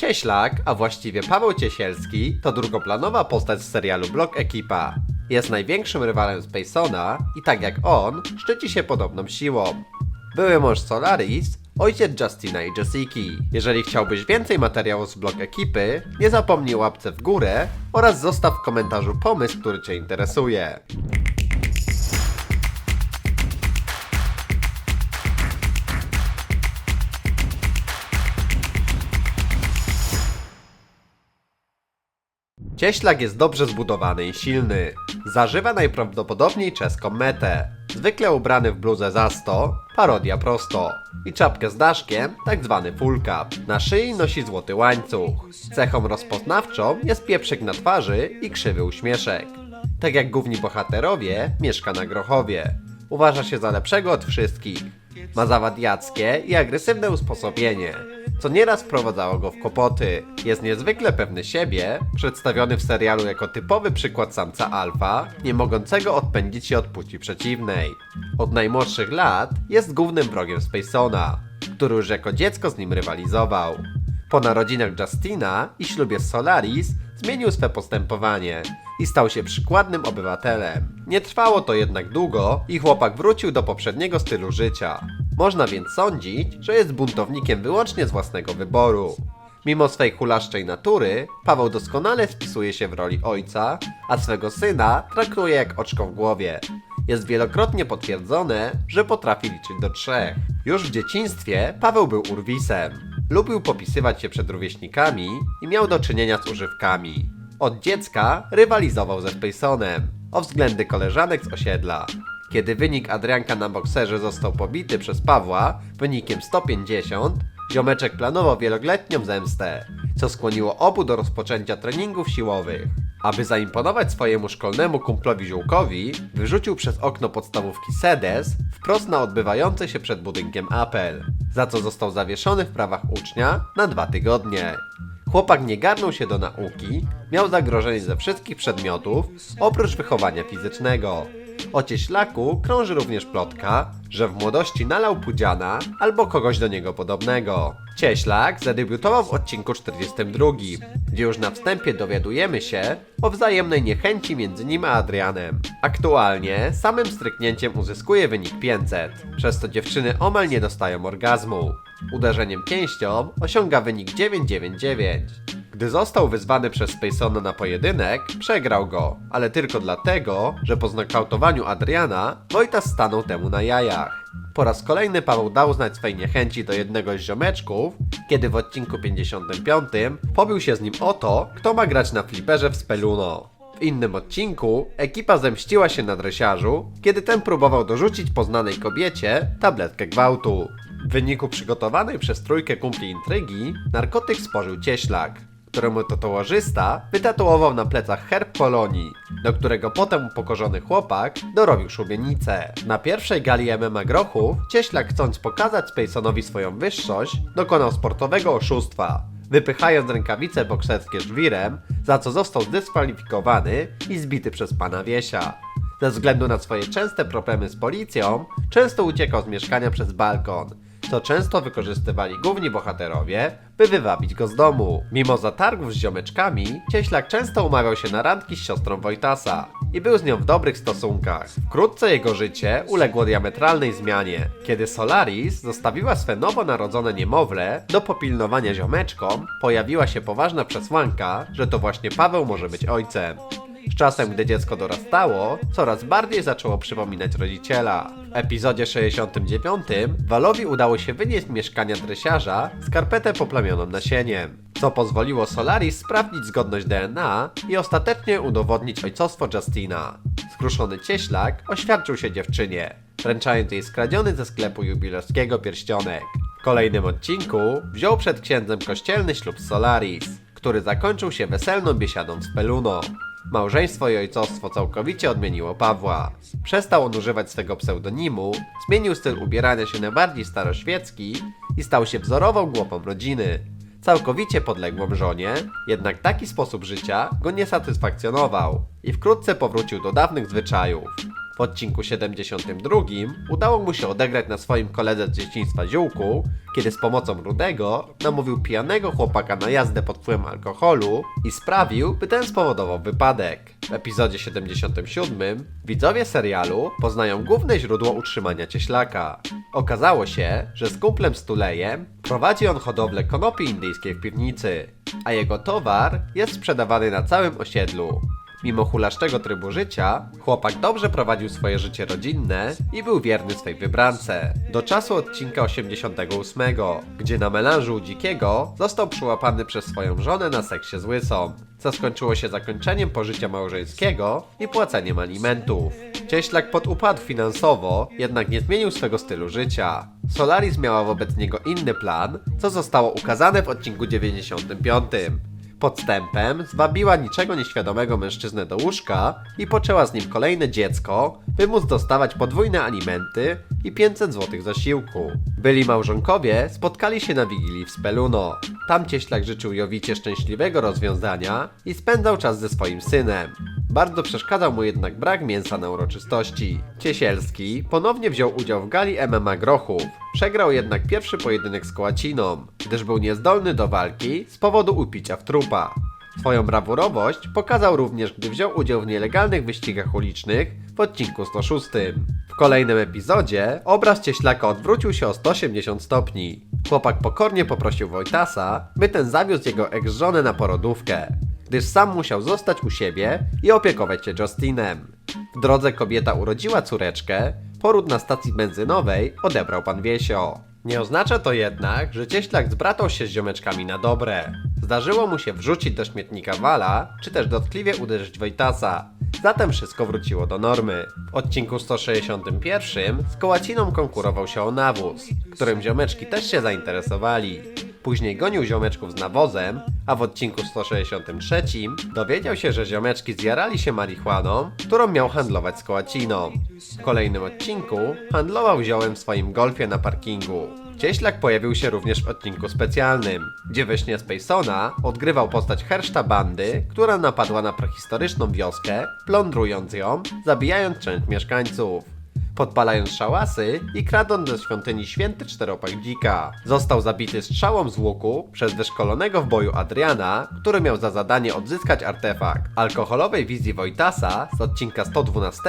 Cieślak, a właściwie Paweł Ciesielski, to drugoplanowa postać z serialu Blok Ekipa. Jest największym rywalem Spacona i tak jak on, szczyci się podobną siłą. Były mąż Solaris, ojciec Justina i Jessiki. Jeżeli chciałbyś więcej materiałów z Blok Ekipy, nie zapomnij łapce w górę oraz zostaw w komentarzu pomysł, który Cię interesuje. Cieślak jest dobrze zbudowany i silny. Zażywa najprawdopodobniej czeską metę. Zwykle ubrany w bluzę za 100, parodia prosto. I czapkę z daszkiem, tak zwany full cap. Na szyi nosi złoty łańcuch. Cechą rozpoznawczą jest pieprzyk na twarzy i krzywy uśmieszek. Tak jak główni bohaterowie, mieszka na Grochowie. Uważa się za lepszego od wszystkich. Ma zawadiackie i agresywne usposobienie, co nieraz wprowadzało go w kłopoty. Jest niezwykle pewny siebie, przedstawiony w serialu jako typowy przykład samca alfa, nie mogącego odpędzić się od płci przeciwnej. Od najmłodszych lat jest głównym wrogiem Spacona, który już jako dziecko z nim rywalizował. Po narodzinach Justina i ślubie z Solaris zmienił swe postępowanie i stał się przykładnym obywatelem. Nie trwało to jednak długo i chłopak wrócił do poprzedniego stylu życia. Można więc sądzić, że jest buntownikiem wyłącznie z własnego wyboru. Mimo swej hulaszczej natury, Paweł doskonale wpisuje się w roli ojca, a swego syna traktuje jak oczko w głowie. Jest wielokrotnie potwierdzone, że potrafi liczyć do trzech. Już w dzieciństwie Paweł był urwisem. Lubił popisywać się przed rówieśnikami i miał do czynienia z używkami. Od dziecka rywalizował ze Spaceonem o względy koleżanek z osiedla. Kiedy wynik Adrianka na bokserze został pobity przez Pawła wynikiem 150, ziomeczek planował wieloletnią zemstę, co skłoniło obu do rozpoczęcia treningów siłowych. Aby zaimponować swojemu szkolnemu kumplowi Ziółkowi, wyrzucił przez okno podstawówki Sedes wprost na odbywający się przed budynkiem apel, za co został zawieszony w prawach ucznia na dwa tygodnie. Chłopak nie garnął się do nauki, miał zagrożenie ze wszystkich przedmiotów, oprócz wychowania fizycznego. O cieślaku krąży również plotka, że w młodości nalał pudziana albo kogoś do niego podobnego. Cieślak zadebiutował w odcinku 42, gdzie już na wstępie dowiadujemy się o wzajemnej niechęci między nim a Adrianem. Aktualnie samym stryknięciem uzyskuje wynik 500, przez co dziewczyny omal nie dostają orgazmu. Uderzeniem pięścią osiąga wynik 999. Gdy został wyzwany przez Spacona na pojedynek, przegrał go, ale tylko dlatego, że po znakautowaniu Adriana, Wojtas stanął temu na jajach. Po raz kolejny Paweł dał znać swej niechęci do jednego z ziomeczków, kiedy w odcinku 55 pobił się z nim o to, kto ma grać na fliperze w Speluno. W innym odcinku ekipa zemściła się na dresiarzu, kiedy ten próbował dorzucić poznanej kobiecie tabletkę gwałtu. W wyniku przygotowanej przez trójkę kumpli intrygi, narkotyk spożył cieślak, któremu to towarzysta wytatuował na plecach herb Polonii, do którego potem upokorzony chłopak dorobił szubienicę. Na pierwszej gali MMA Grochów, cieślak chcąc pokazać Spaceonowi swoją wyższość, dokonał sportowego oszustwa, wypychając rękawice bokserskie żwirem, za co został zdyskwalifikowany i zbity przez pana Wiesia. Ze względu na swoje częste problemy z policją, często uciekał z mieszkania przez balkon, co często wykorzystywali główni bohaterowie, by wywabić go z domu. Mimo zatargów z ziomeczkami, Cieślak często umawiał się na randki z siostrą Wojtasa i był z nią w dobrych stosunkach. Wkrótce jego życie uległo diametralnej zmianie, kiedy Solaris zostawiła swe nowo narodzone niemowlę do popilnowania ziomeczkom, pojawiła się poważna przesłanka, że to właśnie Paweł może być ojcem. Z czasem, gdy dziecko dorastało, coraz bardziej zaczęło przypominać rodziciela. W epizodzie 69 Walowi udało się wynieść z mieszkania dresiarza skarpetę poplamioną nasieniem, co pozwoliło Solaris sprawdzić zgodność DNA i ostatecznie udowodnić ojcostwo Justina. Skruszony cieślak oświadczył się dziewczynie, wręczając jej skradziony ze sklepu jubilerskiego pierścionek. W kolejnym odcinku wziął przed księdzem kościelny ślub Solaris, który zakończył się weselną biesiadą z Peluno. Małżeństwo i ojcostwo całkowicie odmieniło Pawła. Przestał on używać swego pseudonimu, zmienił styl ubierania się na bardziej staroświecki i stał się wzorową głową rodziny. Całkowicie podległą żonie, jednak taki sposób życia go nie satysfakcjonował i wkrótce powrócił do dawnych zwyczajów. W odcinku 72 udało mu się odegrać na swoim koledze z dzieciństwa ziółku, kiedy z pomocą Rudego namówił pijanego chłopaka na jazdę pod wpływem alkoholu i sprawił, by ten spowodował wypadek. W epizodzie 77 widzowie serialu poznają główne źródło utrzymania cieślaka. Okazało się, że z kumplem Stulejem prowadzi on hodowlę konopi indyjskiej w piwnicy, a jego towar jest sprzedawany na całym osiedlu. Mimo hulaszczego trybu życia, chłopak dobrze prowadził swoje życie rodzinne i był wierny swej wybrance. Do czasu odcinka 88, gdzie na melanżu u Dzikiego został przyłapany przez swoją żonę na seksie z Łysą, co skończyło się zakończeniem pożycia małżeńskiego i płaceniem alimentów. Cieślak podupadł finansowo, jednak nie zmienił swego stylu życia. Solaris miała wobec niego inny plan, co zostało ukazane w odcinku 95. Podstępem zwabiła niczego nieświadomego mężczyznę do łóżka i poczęła z nim kolejne dziecko, by móc dostawać podwójne alimenty i 500 zł zasiłku. Byli małżonkowie spotkali się na Wigilii w Speluno. Tam cieślak życzył Jowicie szczęśliwego rozwiązania i spędzał czas ze swoim synem. Bardzo przeszkadzał mu jednak brak mięsa na uroczystości. Ciesielski ponownie wziął udział w gali MMA Grochów. Przegrał jednak pierwszy pojedynek z Kołaciną, gdyż był niezdolny do walki z powodu upicia w trupa. Swoją brawurowość pokazał również, gdy wziął udział w nielegalnych wyścigach ulicznych w odcinku 106. W kolejnym epizodzie obraz cieślaka odwrócił się o 180 stopni. Chłopak pokornie poprosił Wojtasa, by ten zawiózł jego ex-żonę na porodówkę, gdyż sam musiał zostać u siebie i opiekować się Justinem. W drodze kobieta urodziła córeczkę, poród na stacji benzynowej odebrał pan Wiesio. Nie oznacza to jednak, że cieślak zbratał się z ziomeczkami na dobre. Zdarzyło mu się wrzucić do śmietnika wala, czy też dotkliwie uderzyć Wojtasa. Zatem wszystko wróciło do normy. W odcinku 161 z Kołaciną konkurował się o nawóz, którym ziomeczki też się zainteresowali. Później gonił ziomeczków z nawozem, a w odcinku 163 dowiedział się, że ziomeczki zjarali się marihuaną, którą miał handlować z Kołaciną. W kolejnym odcinku handlował ziołem w swoim golfie na parkingu. Cieślak pojawił się również w odcinku specjalnym, gdzie we śnie Spacona odgrywał postać herszta bandy, która napadła na prehistoryczną wioskę, plądrując ją, zabijając część mieszkańców podpalając szałasy i kradąc ze świątyni święty czteropak dzika. Został zabity strzałą z łuku przez wyszkolonego w boju Adriana, który miał za zadanie odzyskać artefakt. Alkoholowej wizji Wojtasa z odcinka 112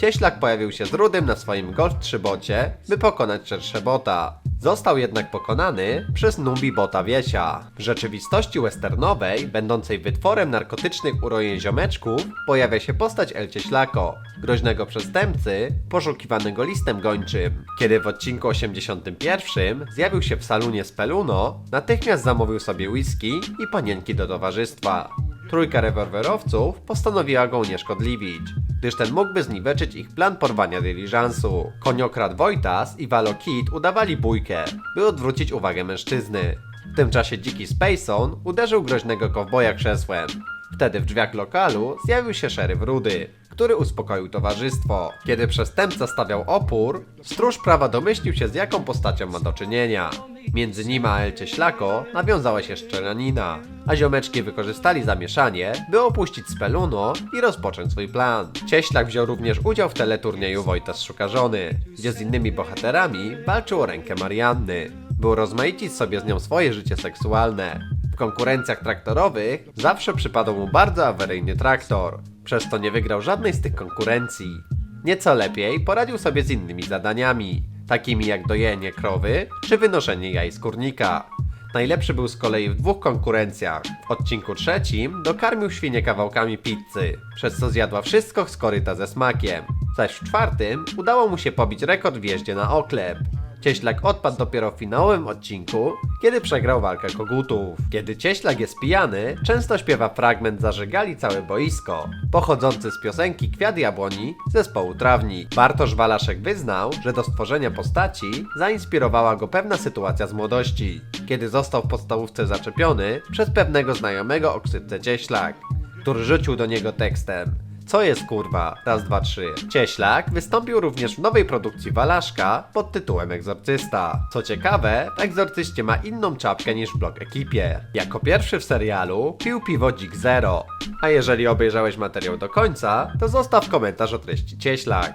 Cieślak pojawił się z Rudym na swoim Golf 3 bocie, by pokonać Szerszebota. Został jednak pokonany przez Nubi Bota Wiesia. W rzeczywistości westernowej, będącej wytworem narkotycznych urojeń ziomeczków, pojawia się postać El Cieślako, groźnego przestępcy, poszukiwanego listem gończym. Kiedy w odcinku 81 zjawił się w salonie z Peluno, natychmiast zamówił sobie whisky i panienki do towarzystwa. Trójka rewolwerowców postanowiła go unieszkodliwić, gdyż ten mógłby zniweczyć ich plan porwania dyliżansu. Koniokrad Wojtas i Valo Kid udawali bójkę, by odwrócić uwagę mężczyzny. W tym czasie dziki Spacon uderzył groźnego kowboja krzesłem. Wtedy w drzwiach lokalu zjawił się szeryf Rudy, który uspokoił towarzystwo. Kiedy przestępca stawiał opór, stróż prawa domyślił się z jaką postacią ma do czynienia. Między nim a El Cieślako nawiązała się szczelanina, a ziomeczki wykorzystali zamieszanie, by opuścić Speluno i rozpocząć swój plan. Cieślak wziął również udział w teleturnieju Wojtas Szuka gdzie z innymi bohaterami walczył o rękę Marianny. Był rozmaicić sobie z nią swoje życie seksualne. W konkurencjach traktorowych zawsze przypadał mu bardzo awaryjny traktor, przez to nie wygrał żadnej z tych konkurencji. Nieco lepiej poradził sobie z innymi zadaniami, takimi jak dojenie krowy czy wynoszenie jaj z kurnika. Najlepszy był z kolei w dwóch konkurencjach. W odcinku trzecim dokarmił świnię kawałkami pizzy, przez co zjadła wszystko z koryta ze smakiem. Zaś w czwartym udało mu się pobić rekord w jeździe na oklep. Cieślak odpadł dopiero w finałowym odcinku, kiedy przegrał walkę kogutów. Kiedy Cieślak jest pijany, często śpiewa fragment Zażegali całe boisko, pochodzący z piosenki Kwiat Jabłoni zespołu Trawnik. Bartosz Walaszek wyznał, że do stworzenia postaci zainspirowała go pewna sytuacja z młodości, kiedy został w podstawówce zaczepiony przez pewnego znajomego o ksywce Cieślak, który rzucił do niego tekstem Co jest kurwa? Raz, dwa, trzy. Cieślak wystąpił również w nowej produkcji Walaszka pod tytułem Egzorcysta. Co ciekawe, w Egzorcyście ma inną czapkę niż w blog ekipie. Jako pierwszy w serialu pił piwo Dzik Zero. A jeżeli obejrzałeś materiał do końca, to zostaw komentarz o treści Cieślak.